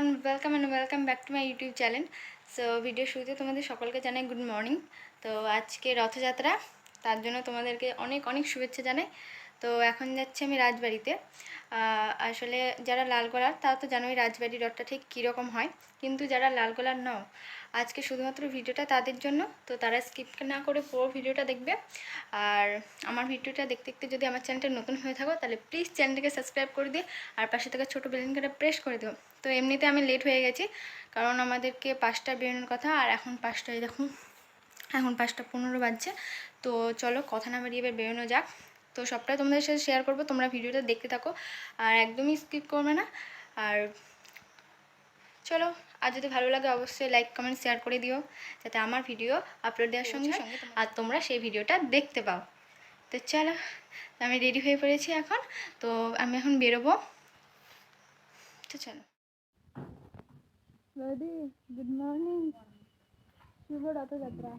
Welcome back to my YouTube channel so video শুরুতে তোমাদের সকলকে জানাই গুড মর্নিং তো, আজকে রথযাত্রা, তার জন্য তোমাদেরকে অনেক অনেক শুভেচ্ছা জানাই। তো এখন যাচ্ছি আমি রাজবাড়িতে। আসলে যারা লালগোলার তারা তো জানোই রাজবাড়ি রথটা ঠিক কীরকম হয়। কিন্তু যারা লালগোলার নও, আজকে শুধুমাত্র ভিডিওটা তাদের জন্য, তো তারা স্কিপ না করে পুরো ভিডিওটা দেখবে। আর আমার ভিডিওটা দেখতে দেখতে যদি আমার চ্যানেলটা নতুন হয়ে থাকো, তাহলে প্লিজ চ্যানেলটাকে সাবস্ক্রাইব করে দিয়ে, আর পাশে থাকা ছোটো বেলিনকাটা প্রেস করে দিও। তো এমনিতে আমি লেট হয়ে গেছি, কারণ আমাদেরকে পাঁচটা বেরোনোর কথা, আর এখন পাঁচটায় দেখুন, এখন পাঁচটা পনেরো বাজছে। তো চলো কথা না বাড়িয়ে এবার বেরোনো যাক। তো সবটাই তোমাদের সাথে শেয়ার করব তোমরা ভিডিওটা দেখতে থাকো আর একদমই স্কিপ করবে না। আর চলো আর যদি ভালো লাগে অবশ্যই লাইক কমেন্ট শেয়ার করে দিও যাতে আমার ভিডিও আপলোড দেওয়ার সঙ্গে সঙ্গে আর তোমরা সেই ভিডিওটা দেখতে পাও। তো চলো আমি রেডি হয়ে পড়েছি এখন তো আমি এখন বেরোবো। তো চলো। গুড মর্নিং শুভ রথযাত্রা।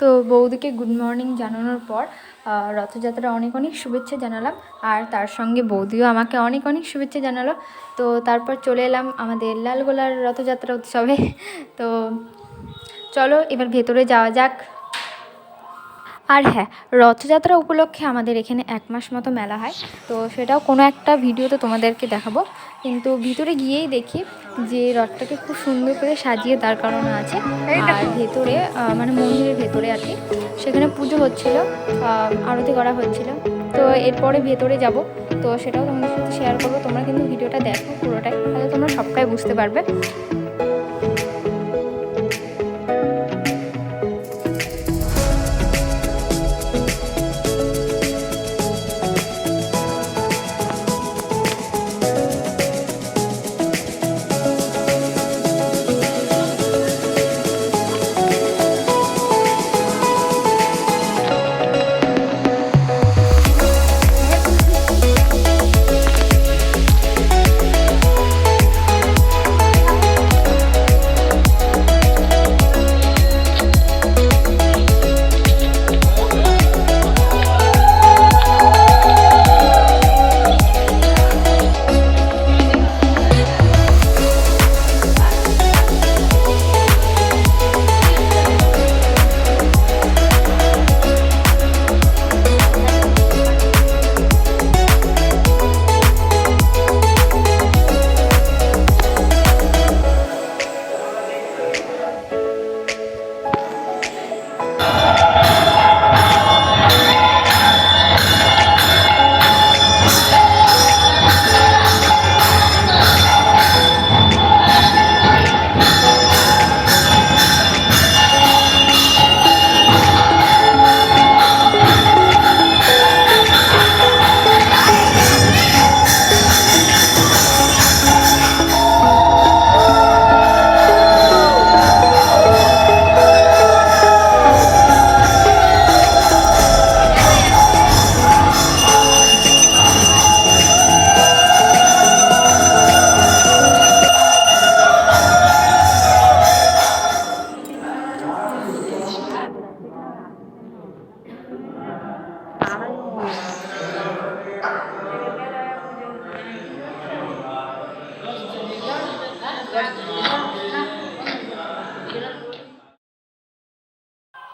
তো বৌদিকে গুড মর্নিং জানানোর পর রথযাত্রা অনেক অনেক শুভেচ্ছা জানালাম। আর তার সঙ্গে বৌদিও আমাকে অনেক অনেক শুভেচ্ছা জানালো। তো তারপর চলে এলাম আমাদের লালগোলার রথযাত্রা উৎসবে। তো চলো এবার ভেতরে যাওয়া যাক। আর হ্যাঁ রথযাত্রা উপলক্ষে আমাদের এখানে এক মাস মতো মেলা হয়। তো সেটাও কোনো একটা ভিডিওতে তোমাদেরকে দেখাবো। কিন্তু ভিতরে গিয়েই দেখি যে রথটাকে খুব সুন্দর করে সাজিয়ে দাঁড় করানো আছে আর ভেতরে মানে মন্দিরের ভেতরে আর কি সেখানে পুজো হচ্ছিল আরতি করা হচ্ছিল। তো এরপরে ভেতরে যাব তো সেটাও তোমাদের সাথে শেয়ার করব। তোমরা কিন্তু ভিডিওটা দেখো পুরোটাই তাহলে তোমরা সবটাই বুঝতে পারবে। Yeah.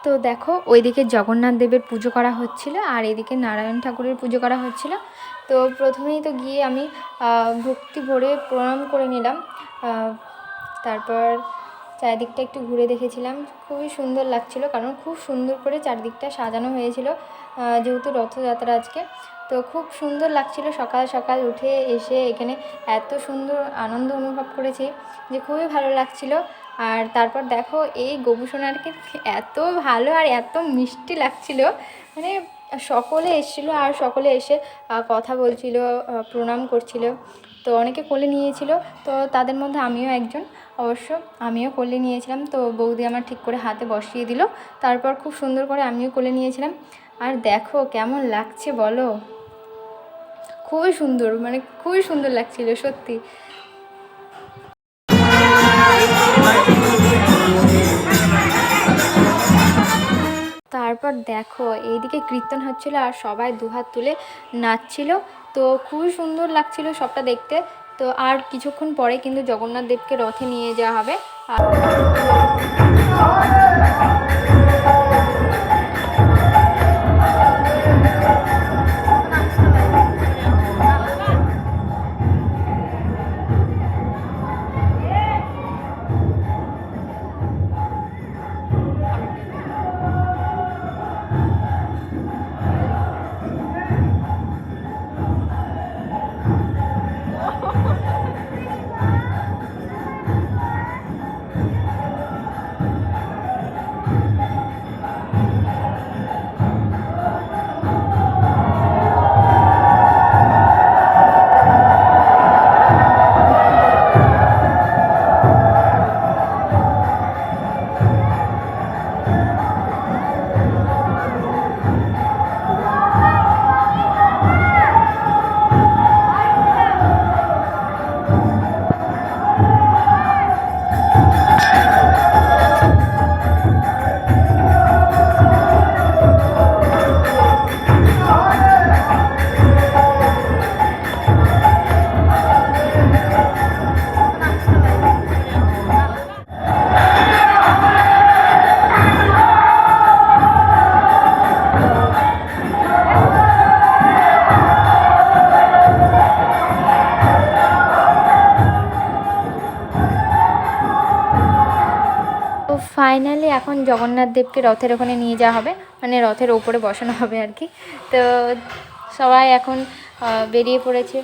তো দেখো, ওইদিকে জগন্নাথ দেবের পুজো করা হচ্ছিল আর এদিকে নারায়ণ ঠাকুরের পুজো করা হচ্ছিল। তো প্রথমেই তো গিয়ে আমি ভক্তি ভরে প্রণাম করে নিলাম। তারপর চারিদিকটা একটু ঘুরে দেখেছিলাম। খুবই সুন্দর লাগছিল কারণ খুব সুন্দর করে চারদিকটা সাজানো হয়েছিল যেহেতু রথযাত্রা আজকে। তো খুব সুন্দর লাগছিল সকাল সকাল উঠে এসে এখানে এত সুন্দর আনন্দ অনুভব করেছি যে খুবই ভালো লাগছিল। আর তারপর দেখো এই গবুসোনারকে এত ভালো আর এত মিষ্টি লাগছিল। মানে সকলে এসেছিল আর সকলে এসে কথা বলছিল প্রণাম করছিল। তো অনেকে কোলে নিয়েছিল, তো তাদের মধ্যে আমিও একজন। অবশ্য আমিও কোলে নিয়েছিলাম, তো বৌদি আমার ঠিক করে হাতে বসিয়ে দিল। তারপর খুব সুন্দর করে আমিও কোলে নিয়েছিলাম। আর দেখো কেমন লাগছে বলো। খুবই সুন্দর মানে খুবই সুন্দর লাগছিল, সত্যি। তারপর দেখো, এইদিকে কীর্তন হচ্ছিল আর সবাই দুহাত তুলে নাচছিল। তো খুবই সুন্দর লাগছিল সবটা দেখতে। তো আর কিছুক্ষণ পরে কিন্তু জগন্নাথ দেবকে রথে নিয়ে যাওয়া হবে। আর এখন জগন্নাথ দেবকে রথের ওখানে নিয়ে যাওয়া হবে মানে রথের ওপরে বসানো হবে আর কি। তো সবাই এখন বেরিয়ে পড়েছে।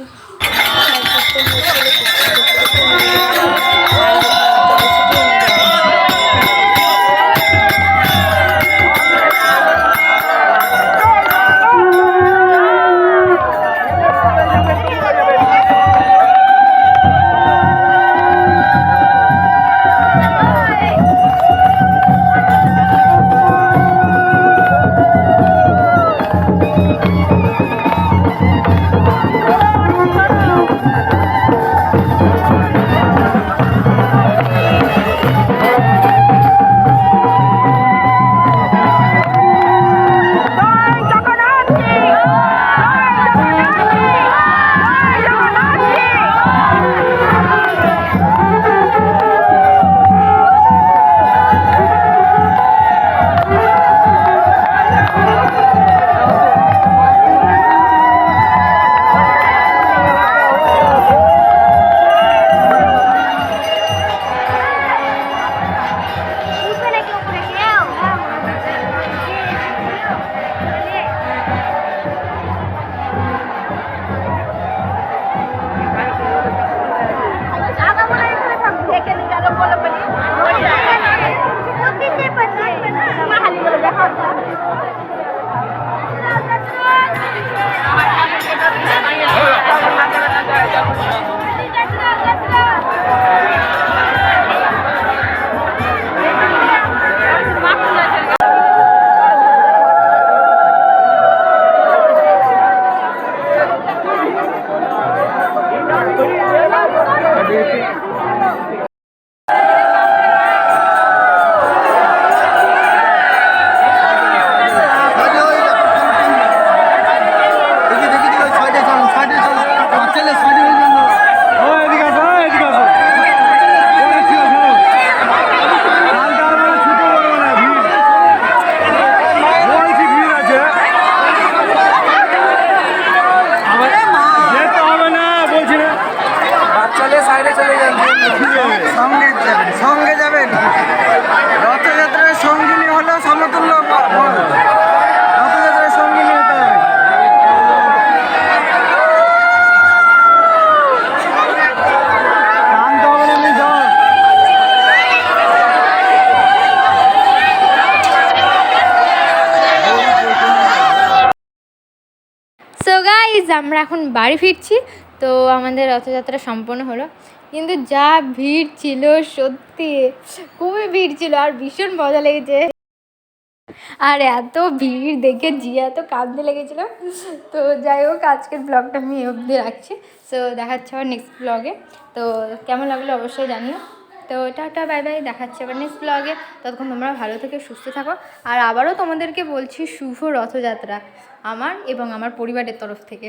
আমরা এখন বাড়ি ফিরছি, তো আমাদের রথযাত্রা সম্পন্ন হলো। কিন্তু যা ভিড় ছিল সত্যি, খুবই ভিড় ছিল আর ভীষণ মজা লেগেছে। আর এত ভিড় দেখে জিয়া এত কাঁদতে লেগেছিল। তো যাই হোক, আজকের ব্লগটা আমি অবধি রাখছি। সো দেখাচ্ছে আবার নেক্সট ব্লগে তো কেমন লাগল অবশ্যই জানিও। তো টাটা বাই বাই দেখাচ্ছে আবার নেক্সট ব্লগে ততক্ষণ তোমরা ভালো থেকে, সুস্থ থাকো। আর আবারও তোমাদেরকে বলছি, শুভ রথযাত্রা। আমার এবং আমার পরিবারের তরফ থেকে।